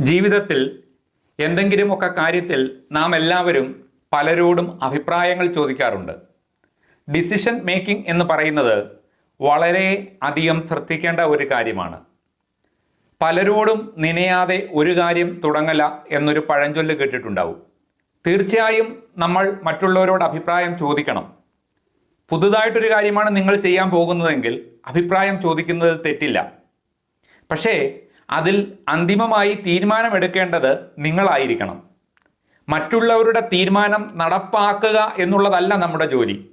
ജീവിതത്തിൽ എന്തെങ്കിലുമൊക്കെ കാര്യത്തിൽ നാം എല്ലാവരും പലരോടും അഭിപ്രായങ്ങൾ ചോദിക്കാറുണ്ട്. ഡിസിഷൻ മേക്കിംഗ് എന്ന് പറയുന്നത് വളരെ അധികം ശ്രദ്ധിക്കേണ്ട ഒരു കാര്യമാണ്. പലരോടും നനയാതെ ഒരു കാര്യം തുടങ്ങല എന്നൊരു പഴഞ്ചൊല്ല് കേട്ടിട്ടുണ്ടാവും. തീർച്ചയായും നമ്മൾ മറ്റുള്ളവരോട് അഭിപ്രായം ചോദിക്കണം. പുതുതായിട്ടൊരു കാര്യമാണ് നിങ്ങൾ ചെയ്യാൻ പോകുന്നതെങ്കിൽ അഭിപ്രായം ചോദിക്കുന്നത് തെറ്റില്ല. പക്ഷേ അതിൽ അന്തിമമായി തീരുമാനമെടുക്കേണ്ടത് നിങ്ങളായിരിക്കണം. മറ്റുള്ളവരുടെ തീരുമാനം നടപ്പാക്കുക എന്നുള്ളതല്ല നമ്മുടെ ജോലി.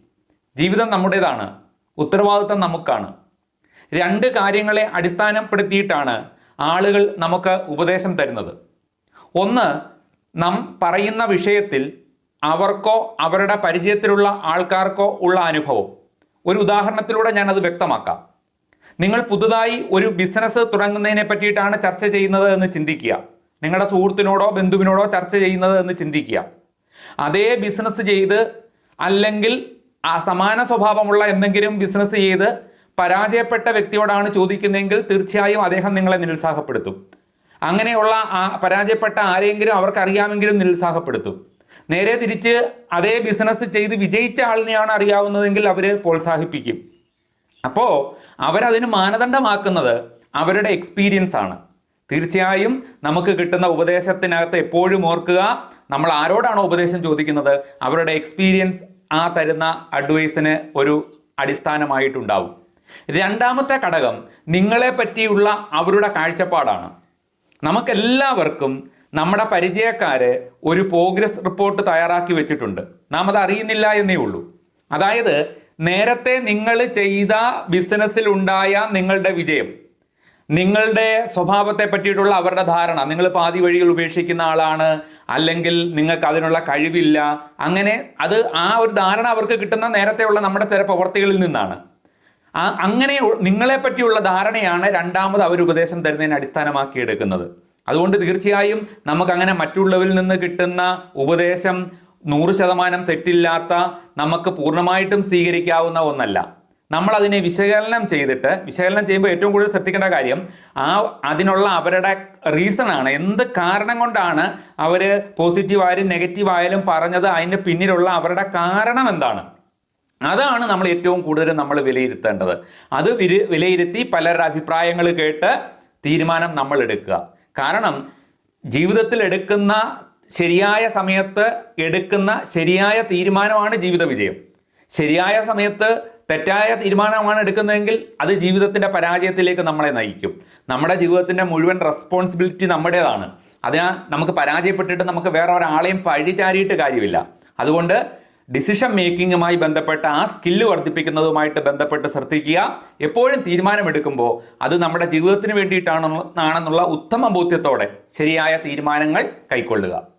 ജീവിതം നമ്മുടേതാണ് ഉത്തരവാദിത്തം നമുക്കാണ്. രണ്ട് കാര്യങ്ങളെ അടിസ്ഥാനപ്പെടുത്തിയിട്ടാണ് ആളുകൾ നമുക്ക് ഉപദേശം തരുന്നത്. ഒന്ന് നാം പറയുന്ന വിഷയത്തിൽ അവർക്കോ അവരുടെ പരിചയത്തിലുള്ള ആൾക്കാർക്കോ ഉള്ള അനുഭവം. ഒരു ഉദാഹരണത്തിലൂടെ ഞാനത് വ്യക്തമാക്കാം. നിങ്ങൾ പുതുതായി ഒരു ബിസിനസ് തുടങ്ങുന്നതിനെ പറ്റിയിട്ടാണ് ചർച്ച ചെയ്യുന്നത് എന്ന് ചിന്തിക്കുക. നിങ്ങളുടെ സുഹൃത്തിനോടോ ബന്ധുവിനോടോ ചർച്ച ചെയ്യുന്നത് എന്ന് ചിന്തിക്കുക. അതേ ബിസിനസ് ചെയ്ത് അല്ലെങ്കിൽ ആ സമാന സ്വഭാവമുള്ള എന്തെങ്കിലും ബിസിനസ് ചെയ്ത് പരാജയപ്പെട്ട വ്യക്തിയോടാണ് ചോദിക്കുന്നതെങ്കിൽ തീർച്ചയായും അദ്ദേഹം നിങ്ങളെ നിരുത്സാഹപ്പെടുത്തും. അങ്ങനെയുള്ള ആ പരാജയപ്പെട്ട ആരെങ്കിലും അവർക്കറിയാമെങ്കിലും നിരുത്സാഹപ്പെടുത്തും. നേരെ തിരിച്ച് അതേ ബിസിനസ് ചെയ്ത് വിജയിച്ച ആളിനെയാണ് അറിയാവുന്നതെങ്കിൽ അവർ പ്രോത്സാഹിപ്പിക്കും. അപ്പോൾ അവരതിന് മാനദണ്ഡമാക്കുന്നത് അവരുടെ എക്സ്പീരിയൻസ് ആണ്. തീർച്ചയായും നമുക്ക് കിട്ടുന്ന ഉപദേശത്തിനകത്ത് എപ്പോഴും ഓർക്കുക നമ്മൾ ആരോടാണോ ഉപദേശം ചോദിക്കുന്നത് അവരുടെ എക്സ്പീരിയൻസ് ആ തരുന്ന അഡ്വൈസിന് ഒരു അടിസ്ഥാനമായിട്ടുണ്ടാവും. രണ്ടാമത്തെ ഘടകം നിങ്ങളെ പറ്റിയുള്ള അവരുടെ കാഴ്ചപ്പാടാണ്. നമുക്കെല്ലാവർക്കും നമ്മുടെ പരിചയക്കാര് ഒരു പ്രോഗ്രസ് റിപ്പോർട്ട് തയ്യാറാക്കി വെച്ചിട്ടുണ്ട്. നാം അത് അറിയുന്നില്ല എന്നേ ഉള്ളൂ. അതായത് നേരത്തെ നിങ്ങൾ ചെയ്ത ബിസിനസ്സിൽ ഉണ്ടായ നിങ്ങളുടെ വിജയം നിങ്ങളുടെ സ്വഭാവത്തെ പറ്റിയിട്ടുള്ള അവരുടെ ധാരണ നിങ്ങൾ പാതി വഴികൾ ഉപേക്ഷിക്കുന്ന ആളാണ് അല്ലെങ്കിൽ നിങ്ങൾക്ക് അതിനുള്ള കഴിവില്ല അങ്ങനെ അത് ആ ഒരു ധാരണ അവർക്ക് കിട്ടുന്ന നേരത്തെയുള്ള നമ്മുടെ ചില പ്രവർത്തികളിൽ നിന്നാണ്. അങ്ങനെ നിങ്ങളെ പറ്റിയുള്ള ധാരണയാണ് രണ്ടാമത് അവർ ഉപദേശം തരുന്നതിന് അടിസ്ഥാനമാക്കി എടുക്കുന്നത് അതുകൊണ്ട് തീർച്ചയായും നമുക്കങ്ങനെ മറ്റുള്ളവരിൽ നിന്ന് കിട്ടുന്ന ഉപദേശം നൂറ് ശതമാനം തെറ്റില്ലാത്ത നമുക്ക് പൂർണമായിട്ടും സ്വീകരിക്കാവുന്ന ഒന്നല്ല. നമ്മൾ അതിനെ വിശകലനം ചെയ്തിട്ട് വിശകലനം ചെയ്യുമ്പോൾ ഏറ്റവും കൂടുതൽ ശ്രദ്ധിക്കേണ്ട കാര്യം ആ അതിനുള്ള അവരുടെ റീസൺ ആണ് എന്ത് കാരണം കൊണ്ടാണ് അവർ പോസിറ്റീവ് ആയാലും നെഗറ്റീവ് ആയാലും പറഞ്ഞത് അതിന്റെ പിന്നിലുള്ള അവരുടെ കാരണം എന്താണ്? അതാണ് നമ്മൾ ഏറ്റവും കൂടുതൽ നമ്മൾ വിലയിരുത്തേണ്ടത്. അത് വില വിലയിരുത്തി പലരുടെ അഭിപ്രായങ്ങൾ കേട്ട് തീരുമാനം നമ്മൾ എടുക്കുക. കാരണം ജീവിതത്തിൽ എടുക്കുന്ന ശരിയായ സമയത്ത് എടുക്കുന്ന ശരിയായ തീരുമാനമാണ് ജീവിത വിജയം. ശരിയായ സമയത്ത് തെറ്റായ തീരുമാനമാണ് എടുക്കുന്നതെങ്കിൽ അത് ജീവിതത്തിന്റെ പരാജയത്തിലേക്ക് നമ്മളെ നയിക്കും. നമ്മുടെ ജീവിതത്തിന്റെ മുഴുവൻ റെസ്പോൺസിബിലിറ്റി നമ്മുടേതാണ്. അതിനാൽ നമുക്ക് പരാജയപ്പെട്ടിട്ട് നമുക്ക് വേറെ ഒരാളെയും പഴിചാരിയിട്ട് കാര്യമില്ല. അതുകൊണ്ട് ഡിസിഷൻ മേക്കിങ്ങുമായി ബന്ധപ്പെട്ട ആ സ്കില്ല് വർദ്ധിപ്പിക്കുന്നതുമായിട്ട് ബന്ധപ്പെട്ട് ശ്രദ്ധിക്കുക. എപ്പോഴും തീരുമാനമെടുക്കുമ്പോൾ അത് നമ്മുടെ ജീവിതത്തിന് വേണ്ടിയിട്ടാണെന്നുള്ള ഉത്തമ ബോധ്യത്തോടെ ശരിയായ തീരുമാനങ്ങൾ കൈക്കൊള്ളുക.